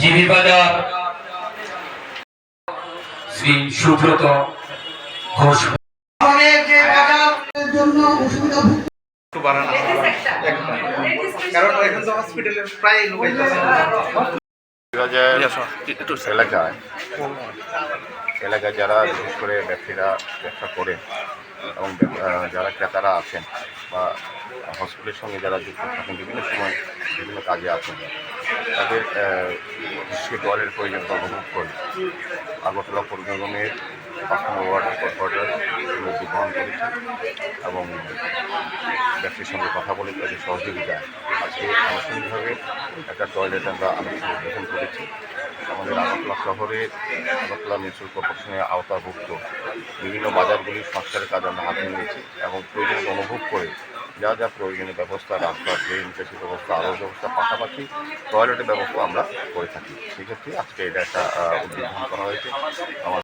GB বাজার। শ্রী সুব্রত ঘোষ। জন্য অসুবিধা এলাকায় যারা বিশেষ করে ব্যবসায়ীরা ব্যবসা করে এবং যারা ক্রেতারা আছেন বা হসপিটালের সঙ্গে যারা যুক্ত থাকেন, বিভিন্ন সময় বিভিন্ন কাজে আছেন তাদের সে দলের প্রয়োজন অনুভব করে আগরতলা পৌর নিগমের পাঁচ নম্বর নথি গ্রহণ করেছে এবং ব্যক্তির সঙ্গে কথা বলে তাদের সহযোগিতায় আজকে আনুষ্ঠানিকভাবে একটা টয়লেট আমরা আনুষ্ঠানিক উদ্বোধন করেছি। আমাদের আগরতলা শহরে আগরতলা মিউনিসিপাল কর্পোরেশনের আওতাভুক্ত বিভিন্ন বাজারগুলি সংস্কারের কাজ আমরা হাতে নিয়েছি এবং প্রয়োজন অনুভব করে যা যা প্রয়োজনীয় ব্যবস্থা, রাস্তা ড্রেন কৃষি ব্যবস্থা, আলোর ব্যবস্থা পাশাপাশি টয়লেটের ব্যবস্থা আমরা করে থাকি। সেক্ষেত্রে আজকে এটা একটা উদ্বোধন করা হয়েছে। আমার